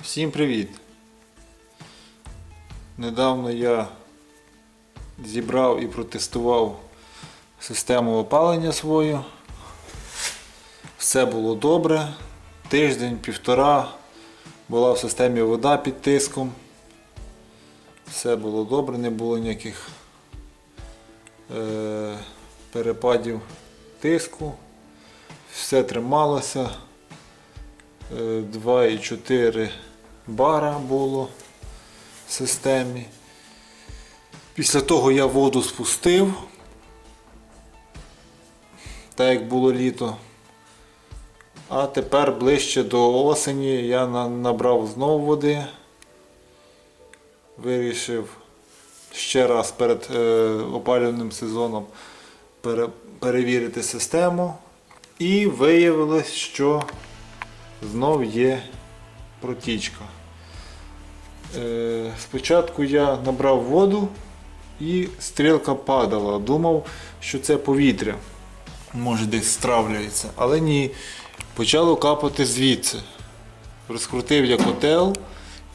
Всім привіт! Недавно я зібрав і протестував систему опалення свою. Все було добре. Тиждень, півтора була в системі вода під тиском. Все було добре, не було ніяких е, перепадів тиску. Все трималося. Е, 2,4 бара було в системі. Після того я воду спустив, так як було літо. А тепер ближче до осені я на- набрав знову води. Вирішив ще раз перед е, опалювальним сезоном пере- перевірити систему. І виявилось, що знов є протічка. Е, спочатку я набрав воду і стрілка падала. Думав, що це повітря. Може десь стравлюється. Але ні. Почало капати звідси. Розкрутив я котел.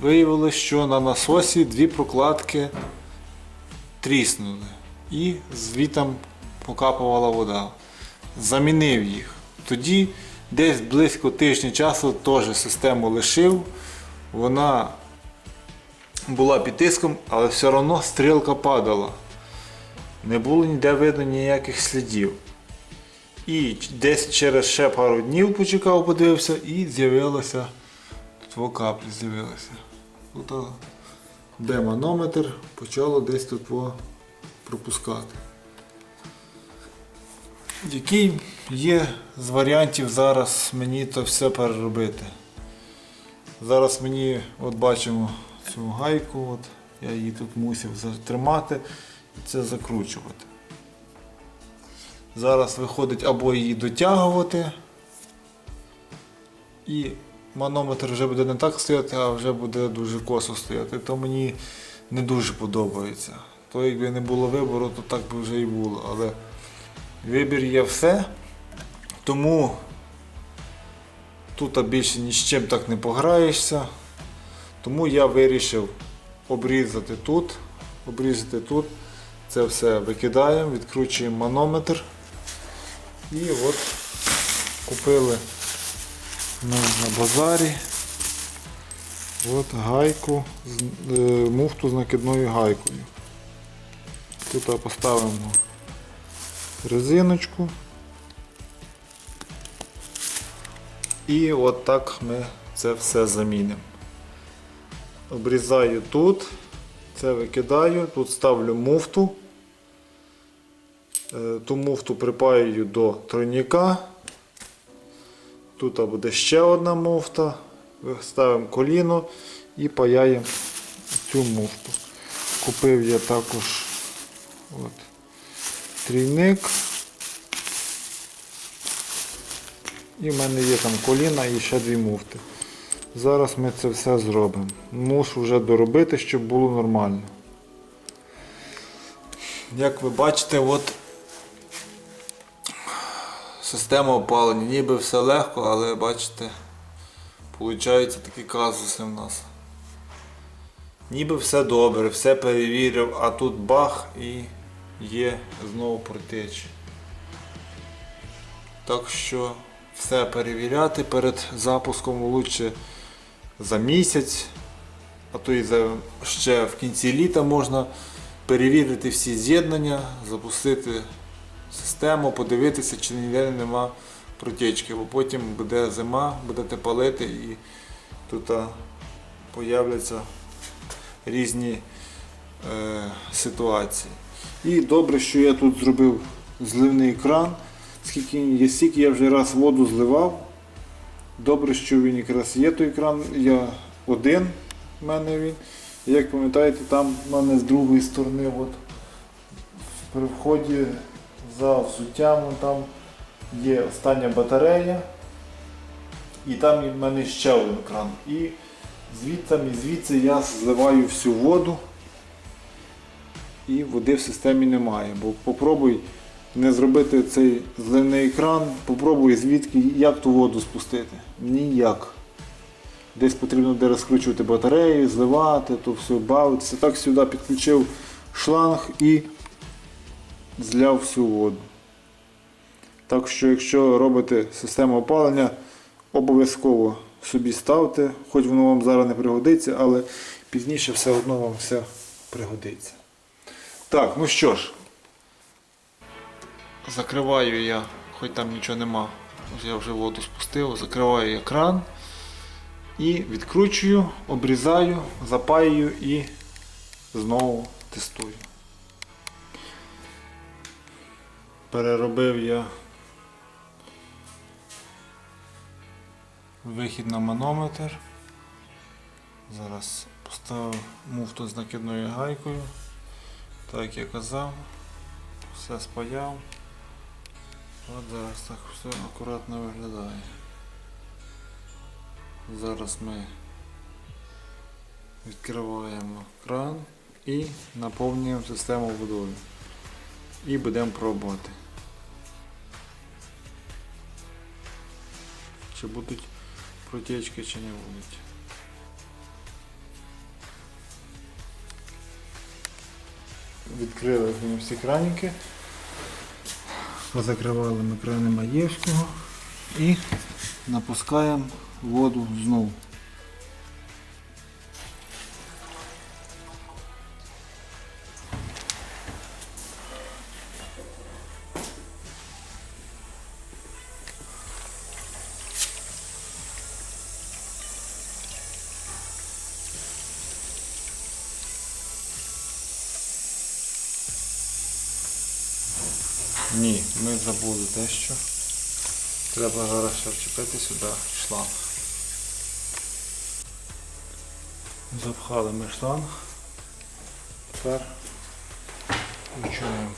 Виявилось, що на насосі дві прокладки тріснули. І звітом покапувала вода. Замінив їх. Тоді десь близько тижня часу теж систему лишив. Вона була під тиском, але все одно стрілка падала. Не було ніде видно ніяких слідів. І десь через ще пару днів почекав, подивився і з'явилося. Тут каплі з'явилося. Тут де манометр, почало десь тут пропускати. Який є з варіантів зараз мені то все переробити? Зараз мені, от бачимо цю гайку, от, я її тут мусив затримати і це закручувати. Зараз виходить або її дотягувати, і манометр вже буде не так стояти, а вже буде дуже косо стояти. То мені не дуже подобається. То якби не було вибору, то так би вже і було. Але Вибір є все, тому тут більше ні з чим так не пограєшся. Тому я вирішив обрізати тут, обрізати тут. Це все викидаємо, відкручуємо манометр. І от купили ми на базарі от гайку, е, муфту з накидною гайкою. Тут поставимо резиночку. І от так ми це все замінимо. Обрізаю тут, це викидаю, тут ставлю муфту. Е, Ту муфту припаюю до тройника. Тут буде ще одна муфта. Ставимо коліно і паяємо цю муфту. Купив я також от, трійник. І в мене є там коліна і ще дві муфти. Зараз ми це все зробимо. Мушу вже доробити, щоб було нормально. Як ви бачите, от система опалення. Ніби все легко, але бачите, виходить такі казуси в нас. Ніби все добре, все перевірив, а тут бах і є знову протечі. Так що все перевіряти перед запуском лучше за місяць, а то і за ще в кінці літа можна перевірити всі з'єднання, запустити систему, подивитися, чи ніде нема протечки, бо потім буде зима, будете палити і тут появляться різні е, ситуації. І добре, що я тут зробив зливний кран. Скільки, скільки я вже раз воду зливав. Добре, що він якраз є той кран. Я один в мене він. Як пам'ятаєте, там в мене з другої сторони, от, при вході за взуттям, там є остання батарея. І там в мене ще один кран. І звідти і звідси я зливаю всю воду і води в системі немає. Бо попробуй не зробити цей зливний кран, попробуй звідки як ту воду спустити. Ніяк. десь потрібно де розкручувати батареї, зливати, то все бавитися. Так сюди підключив шланг і зляв всю воду. Так що, якщо робите систему опалення, обов'язково собі ставте, хоч воно вам зараз не пригодиться, але пізніше все одно вам все пригодиться. Так, ну що ж, закриваю я, хоч там нічого нема, я вже воду спустив, закриваю я кран і відкручую, обрізаю, запаюю і знову тестую. Переробив я вихід на манометр. Зараз поставив муфту з накидною гайкою. Так як я казав, все спаяв. От зараз так все акуратно виглядає. Зараз ми відкриваємо кран і наповнюємо систему водою. І будемо пробувати. Чи будуть протічки, чи не будуть. Відкрили всі краніки. Позакривали ми Маєвського і напускаємо воду знову. Ні, ми забули дещо. Треба зараз ще вчепити сюди шланг. Запхали ми шланг. Тепер включаємо.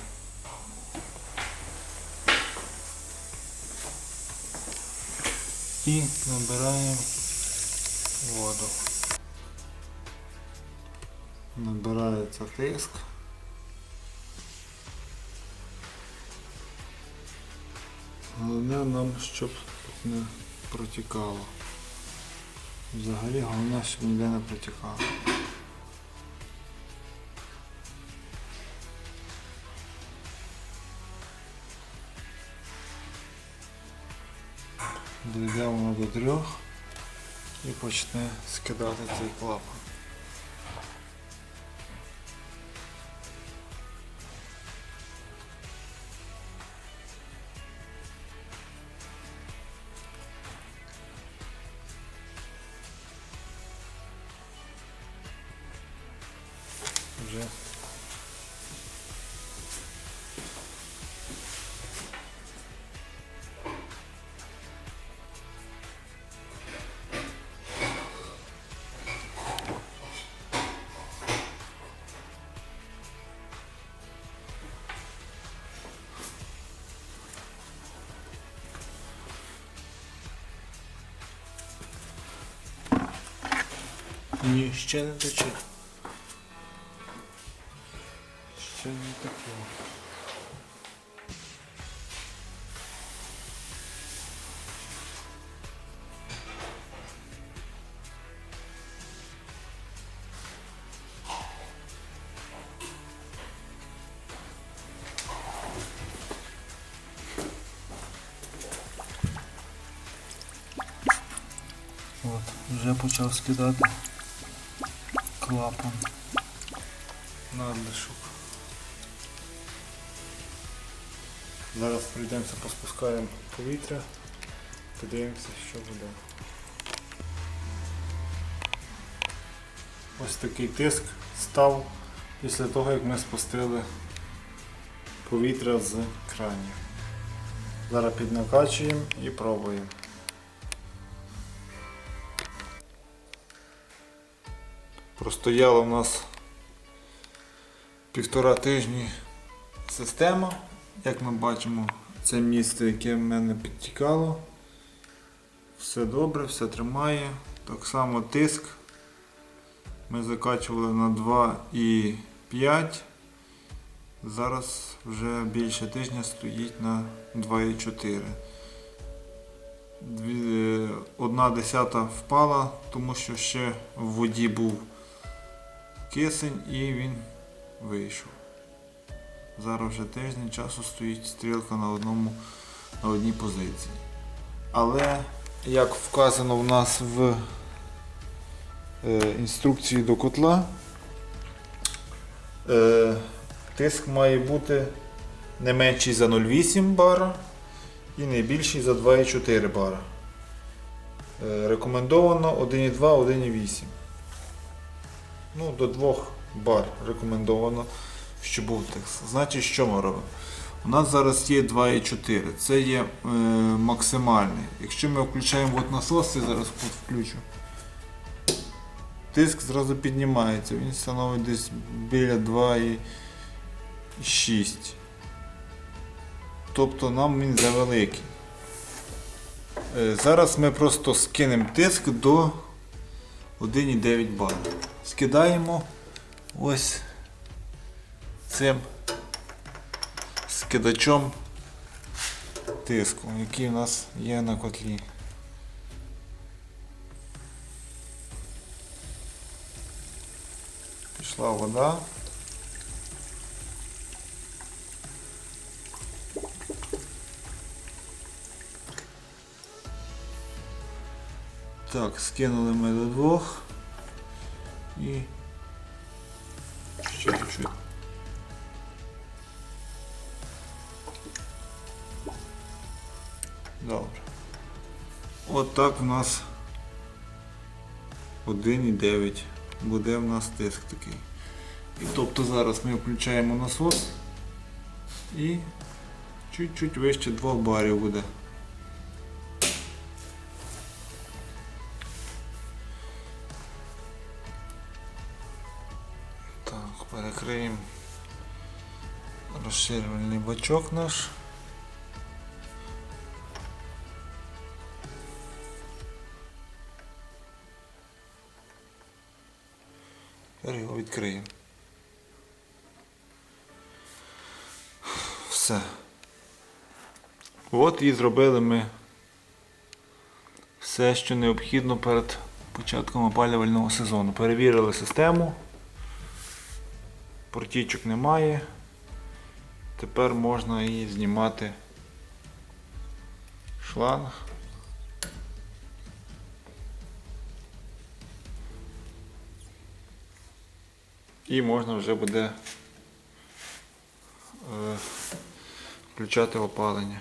І набираємо воду. Набирається тиск. Головне нам, щоб не протікало. Взагалі головне, щоб ніде не протікало. Дійде воно до трьох і почне скидати цей клапан. Ні, ще не тече. Ще не таке. От, вже почав скидати клапан надлишок. Зараз прийдемося, поспускаємо повітря, подивимося, що буде. Ось такий тиск став після того, як ми спустили повітря з кранів. Зараз піднакачуємо і пробуємо. Простояла у нас півтора тижні система. Як ми бачимо, це місце, яке в мене підтікало. Все добре, все тримає. Так само тиск. Ми закачували на 2,5. Зараз вже більше тижня стоїть на 2,4. е, одна десята впала, тому що ще в воді був кисень і він вийшов. Зараз вже тиждень часу стоїть стрілка на, одному, на одній позиції. Але, як вказано в нас в е, інструкції до котла, е, тиск має бути не менший за 0,8 бара і не більший за 2,4 бара. Е, Рекомендовано 1,2, 1,8. Ну, до 2 бар рекомендовано, щоб був тиск. Значить, що ми робимо? У нас зараз є 2,4. Це є е, максимальний. Якщо ми включаємо от насос, я зараз включу. Тиск зразу піднімається, він становить десь біля 2,6. Тобто нам він завеликий. Е, Зараз ми просто скинемо тиск до 1,9 бар. Скидаємо ось цим скидачом тиску, який у нас є на котлі. Пішла вода. Так, скинули ми до двох і ще чуть-чуть. Добре. От так у нас 1,9 буде в нас тиск такий. І тобто зараз ми включаємо насос і чуть-чуть вище 2 барів буде. Розширювальний бачок наш. Тепер його відкриємо. Все. От і зробили ми все, що необхідно перед початком опалювального сезону. Перевірили систему. Протічок немає. Тепер можна і знімати шланг. І можна вже буде е, включати опалення.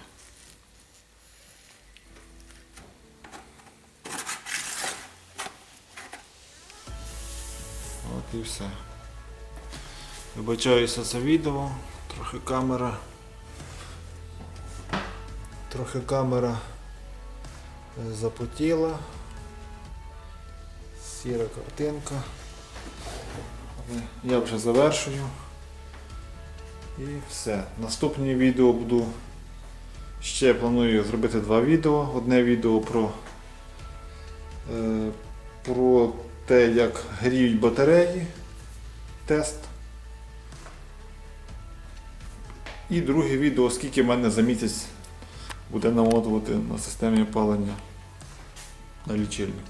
От і все. Вибачаюся за відео, трохи камера. Трохи камера е, запотіла. Сіра картинка. Я вже завершую. І все. Наступні відео буду. Ще планую зробити два відео. Одне відео про, е, про те, як гріють батареї. Тест. І друге відео, скільки в мене за місяць буде намотувати на системі опалення на лічильник.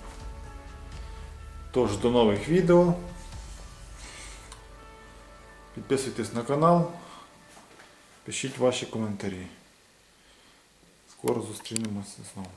Тож, до нових відео. Підписуйтесь на канал, пишіть ваші коментарі. Скоро зустрінемося знову.